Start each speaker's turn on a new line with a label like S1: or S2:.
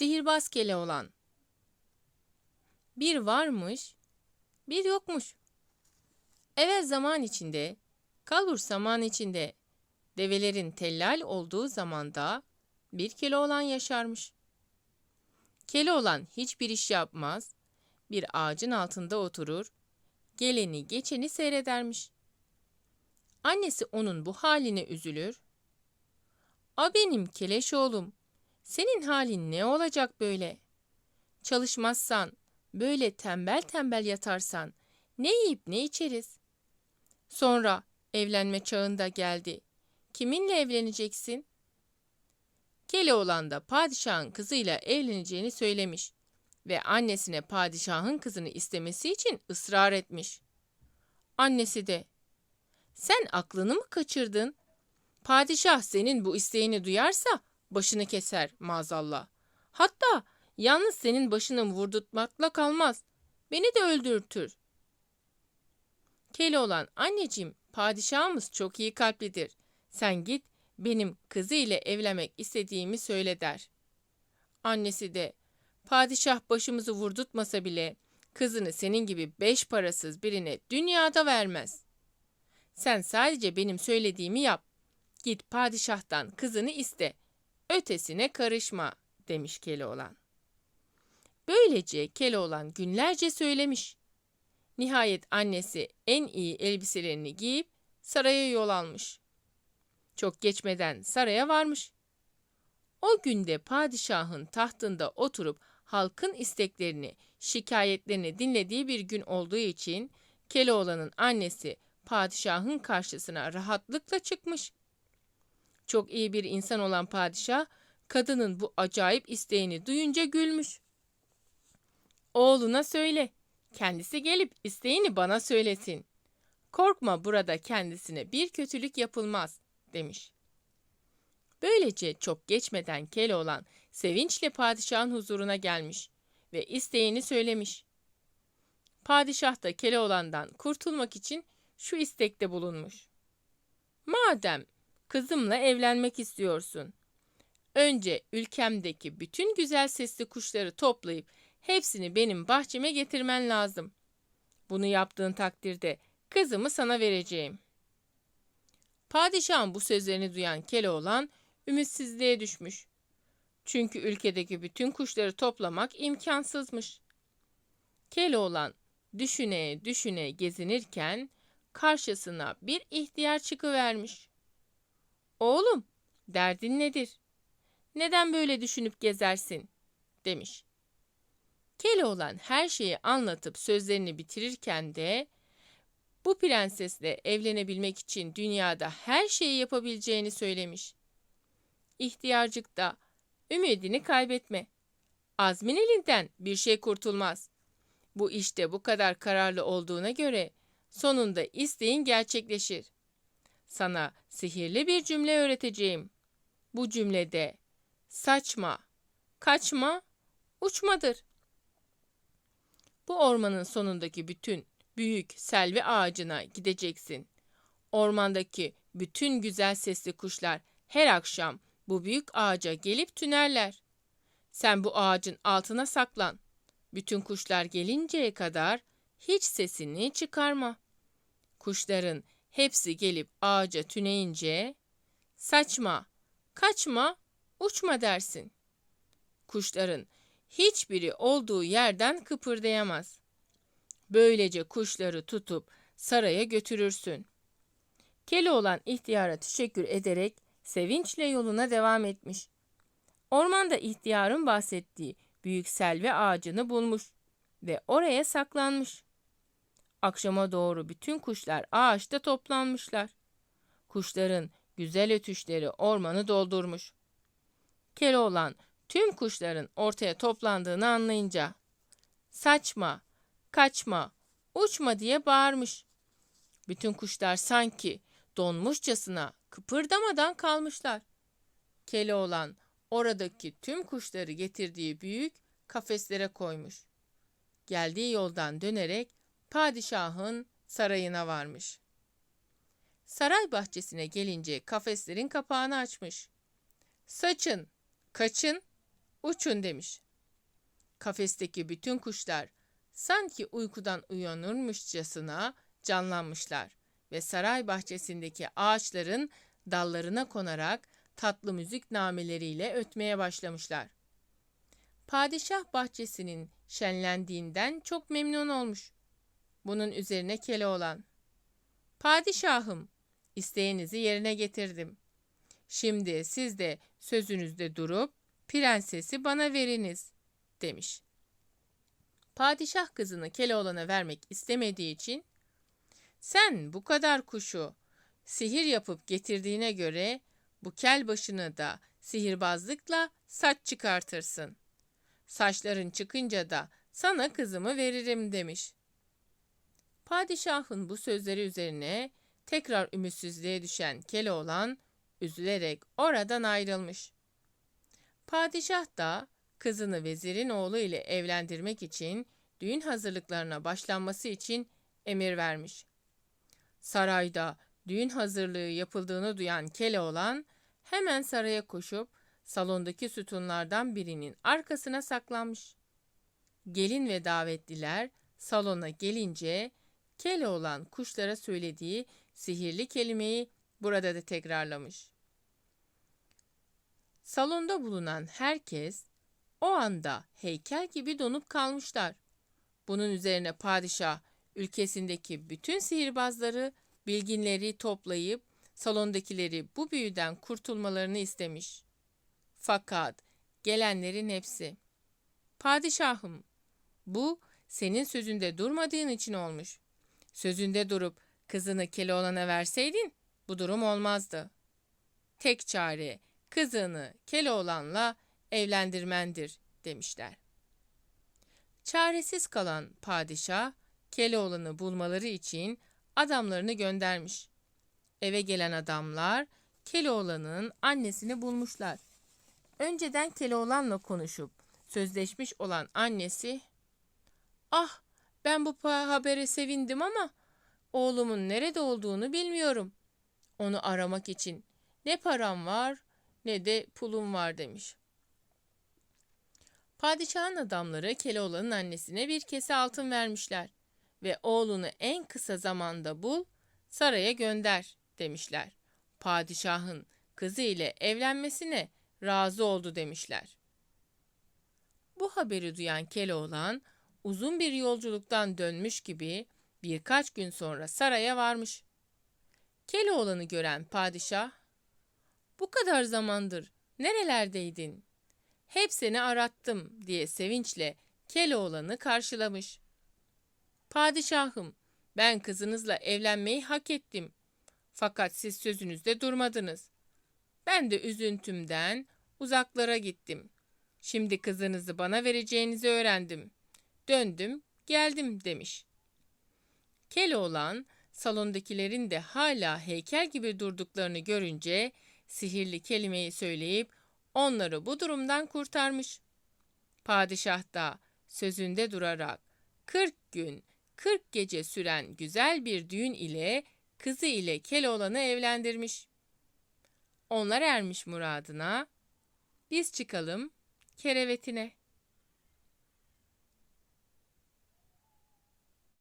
S1: Sihirbaz Keloğlan Bir varmış, bir yokmuş. Evvel zaman içinde, kalbur zaman içinde, develerin tellal olduğu zamanda bir Keloğlan yaşarmış. Keloğlan hiçbir iş yapmaz, bir ağacın altında oturur, geleni geçeni seyredermiş. Annesi onun bu haline üzülür. A benim keleş oğlum, senin halin ne olacak böyle? Çalışmazsan, böyle tembel tembel yatarsan, ne yiyip ne içeriz? Sonra evlenme çağında geldi. Kiminle evleneceksin? Keloğlan da padişahın kızıyla evleneceğini söylemiş ve annesine padişahın kızını istemesi için ısrar etmiş. Annesi de, sen aklını mı kaçırdın? Padişah senin bu isteğini duyarsa başını keser maazallah. Hatta yalnız senin başını vurdurtmakla kalmaz. Beni de öldürtür. Keloğlan anneciğim padişahımız çok iyi kalplidir. Sen git benim kızı ile evlenmek istediğimi söyle der. Annesi de padişah başımızı vurdurtmasa bile kızını senin gibi beş parasız birine dünyada vermez. Sen sadece benim söylediğimi yap. Git padişahtan kızını iste. Ötesine karışma demiş Keloğlan. Böylece Keloğlan günlerce söylemiş. Nihayet annesi en iyi elbiselerini giyip saraya yol almış. Çok geçmeden saraya varmış. O günde padişahın tahtında oturup halkın isteklerini, şikayetlerini dinlediği bir gün olduğu için Keloğlan'ın annesi padişahın karşısına rahatlıkla çıkmış. Çok iyi bir insan olan padişah, kadının bu acayip isteğini duyunca gülmüş. Oğluna söyle, kendisi gelip isteğini bana söylesin. Korkma burada kendisine bir kötülük yapılmaz, demiş. Böylece çok geçmeden Keloğlan sevinçle padişahın huzuruna gelmiş ve isteğini söylemiş. Padişah da Keloğlan'dan kurtulmak için şu istekte bulunmuş. Madem kızımla evlenmek istiyorsun, önce ülkemdeki bütün güzel sesli kuşları toplayıp hepsini benim bahçeme getirmen lazım. Bunu yaptığın takdirde kızımı sana vereceğim. Padişahın bu sözlerini duyan Keloğlan ümitsizliğe düşmüş. Çünkü ülkedeki bütün kuşları toplamak imkansızmış. Keloğlan düşüne düşüne gezinirken karşısına bir ihtiyar çıkıvermiş. Oğlum, derdin nedir? Neden böyle düşünüp gezersin? demiş. Keloğlan her şeyi anlatıp sözlerini bitirirken de bu prensesle evlenebilmek için dünyada her şeyi yapabileceğini söylemiş. İhtiyarcık da ümidini kaybetme. Azmin elinden bir şey kurtulmaz. Bu işte bu kadar kararlı olduğuna göre sonunda isteğin gerçekleşir. Sana sihirli bir cümle öğreteceğim. Bu cümlede saçma, kaçma, uçmadır. Bu ormanın sonundaki bütün büyük selvi ağacına gideceksin. Ormandaki bütün güzel sesli kuşlar her akşam bu büyük ağaca gelip tünerler. Sen bu ağacın altına saklan. Bütün kuşlar gelinceye kadar hiç sesini çıkarma. Kuşların hepsi gelip ağaca tüneyince saçma, kaçma, uçma dersin. Kuşların hiçbiri olduğu yerden kıpırdayamaz. Böylece kuşları tutup saraya götürürsün. Keloğlan ihtiyara teşekkür ederek sevinçle yoluna devam etmiş. Ormanda ihtiyarın bahsettiği büyük selvi ağacını bulmuş ve oraya saklanmış. Akşama doğru bütün kuşlar ağaçta toplanmışlar. Kuşların güzel ötüşleri ormanı doldurmuş. Keloğlan tüm kuşların ortaya toplandığını anlayınca saçma, kaçma, uçma diye bağırmış. Bütün kuşlar sanki donmuşçasına kıpırdamadan kalmışlar. Keloğlan oradaki tüm kuşları getirdiği büyük kafeslere koymuş. Geldiği yoldan dönerek padişahın sarayına varmış. Saray bahçesine gelince kafeslerin kapağını açmış. Saçın, kaçın, Uçun demiş. Kafesteki bütün kuşlar sanki uykudan uyanırmışçasına canlanmışlar ve saray bahçesindeki ağaçların dallarına konarak tatlı müzik nameleriyle ötmeye başlamışlar. Padişah bahçesinin şenlendiğinden çok memnun olmuş. Bunun üzerine Keloğlan, Padişahım, isteğinizi yerine getirdim. Şimdi siz de sözünüzde durup prensesi bana veriniz, demiş. Padişah kızını Keloğlan'a vermek istemediği için, sen bu kadar kuşu sihir yapıp getirdiğine göre bu kel başını da sihirbazlıkla saç çıkartırsın. Saçların çıkınca da sana kızımı veririm demiş. Padişahın bu sözleri üzerine tekrar ümitsizliğe düşen Keloğlan üzülerek oradan ayrılmış. Padişah da kızını vezirin oğlu ile evlendirmek için düğün hazırlıklarına başlanması için emir vermiş. Sarayda düğün hazırlığı yapıldığını duyan Keloğlan hemen saraya koşup salondaki sütunlardan birinin arkasına saklanmış. Gelin ve davetliler salona gelince Keloğlan kuşlara söylediği sihirli kelimeyi burada da tekrarlamış. Salonda bulunan herkes o anda heykel gibi donup kalmışlar. Bunun üzerine padişah ülkesindeki bütün sihirbazları, bilginleri toplayıp salondakileri bu büyüden kurtulmalarını istemiş. Fakat gelenlerin hepsi Padişahım, bu senin sözünde durmadığın için olmuş. Sözünde durup kızını Keloğlan'a verseydin bu durum olmazdı. Tek çare kızını Keloğlan'la evlendirmendir demişler. Çaresiz kalan padişah Keloğlan'ı bulmaları için adamlarını göndermiş. Eve gelen adamlar Keloğlan'ın annesini bulmuşlar. Önceden Keloğlan'la konuşup sözleşmiş olan annesi, ''Ah ben bu habere sevindim ama oğlumun nerede olduğunu bilmiyorum. Onu aramak için ne param var ne de pulum var.'' demiş. Padişahın adamları Keloğlan'ın annesine bir kese altın vermişler ve oğlunu en kısa zamanda bul, saraya gönder demişler. Padişahın kızı ile evlenmesine razı oldu demişler. Bu haberi duyan Keloğlan uzun bir yolculuktan dönmüş gibi birkaç gün sonra saraya varmış. Keloğlan'ı gören padişah, ''Bu kadar zamandır nerelerdeydin? Hep seni arattım.'' diye sevinçle Keloğlan'ı karşılamış. ''Padişahım, ben kızınızla evlenmeyi hak ettim. Fakat siz sözünüzde durmadınız. Ben de üzüntümden uzaklara gittim. Şimdi kızınızı bana vereceğinizi öğrendim. Döndüm, geldim demiş. Keloğlan salondakilerin de hala heykel gibi durduklarını görünce sihirli kelimeyi söyleyip onları bu durumdan kurtarmış. Padişah da sözünde durarak 40 gün 40 gece süren güzel bir düğün ile kızı ile Keloğlan'ı evlendirmiş. Onlar ermiş muradına, biz çıkalım kerevetine.''